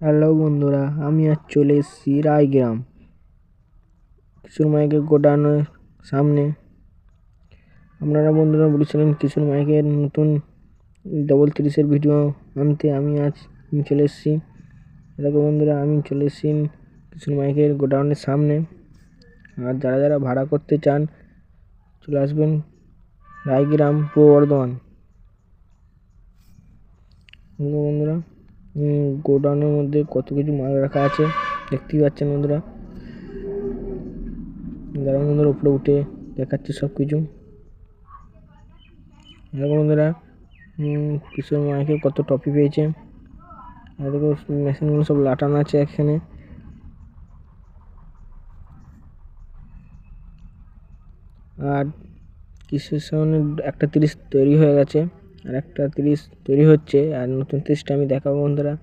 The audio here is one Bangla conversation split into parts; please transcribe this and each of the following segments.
হ্যালো বন্ধুরা, আমি আজ চলে এসেছি রায়গ্রাম। কিশোর মাইকের গোডাউনের সামনে। আপনারা বন্ধুরা বলেছিলেন কিশোর মাইকের নতুন ডবল তিরিশের ভিডিও আনতে। আমি আজ চলে এসেছি। দেখো বন্ধুরা, আমি চলে এসেছি কিশোর মাইকের গোডাউনের সামনে। আর যারা যারা ভাড়া করতে চান, চলে আসবেন রায়গ্রাম পূর্ব বর্ধমান। বন্ধুরা গোডাউনের মধ্যে কত কিছু মাল রাখা আছে, দেখতেই পাচ্ছেন বন্ধুরা। দাঁড়ান বন্ধুরা উপরে উঠে দেখাচ্ছে সব কিছু বন্ধুরা কিশোর মাইকে কত টপি পেয়েছে। দেখো, মেশিনগুলো সব লাটানো আছে এখানে আর সামনে একটা তিরিশ তৈরি হয়ে গেছে। আর একটা তিরিশ তৈরি হচ্ছে, আর নতুন তিরিশটা আমি দেখাবো বন্ধুরা।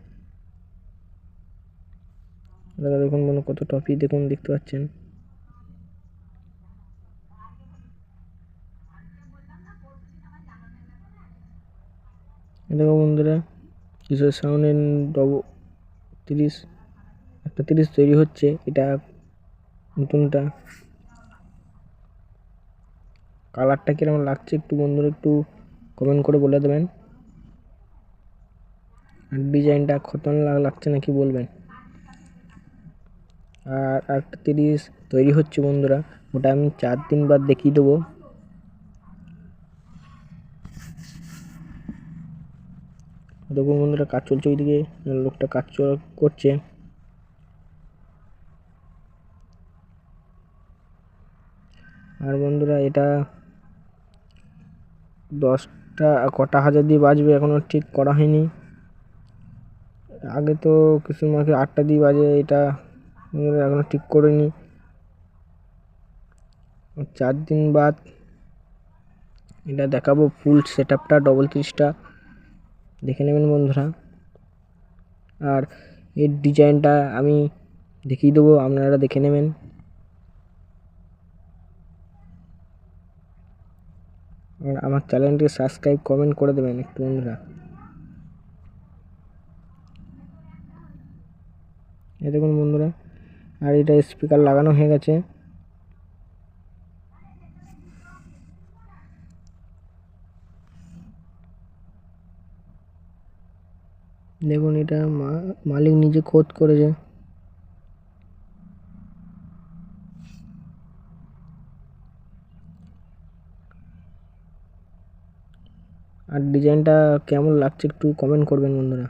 দাদা, দেখুন বন্ধু, কত টপি দেখুন, দেখতে পাচ্ছেন। দেখো বন্ধুরা কিশোর সাউন্ডের ডব, তিরিশ, একটা তিরিশ তৈরি হচ্ছে, এটা নতুনটা। কালারটা কীরকম লাগছে একটু বন্ধুরা, একটু কমেন্ট করে বলে দেবেন। আর ডিজাইনটা খতরনাক লাগছে নাকি বলবেন। আর একটা তিরিশ তৈরি হচ্ছে বন্ধুরা, ওটা আমি চার দিন বাদ দেখিয়ে দেবো। দেখুন বন্ধুরা, কাজ চলছে ওইদিকে, লোকটা কাজ করছে। আর বন্ধুরা, এটা দশটা কটা হাজার দিয়ে বাজবে এখনও ঠিক করা হয়নি। আগে তো কিছু মাকে আটটা দিয়ে বাজে, এটা এখনও ঠিক করিনি। চার দিন বাদ। এটা দেখাবো ফুল সেট আপটা ডবল তিরিশটা। দেখে নেবেন বন্ধুরা। আর এর ডিজাইনটা আমি দেখিয়ে দেবো, আপনারা দেখে নেবেন। আমার চ্যানেলটি সাবস্ক্রাইব, কমেন্ট করে দেবেন একটু বন্ধুরা। এই দেখুন বন্ধুরা, আর এটা স্পিকার লাগানো হয়ে গেছে। দেখুন এটা মালিক নিজে খোঁজ করেছে। আর ডিজাইনটা কেমন লাগছে একটু কমেন্ট করবেন বন্ধুরা।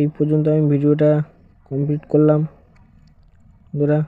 এই পর্যন্ত আমি ভিডিওটা কমপ্লিট করলাম। বন্ধুরা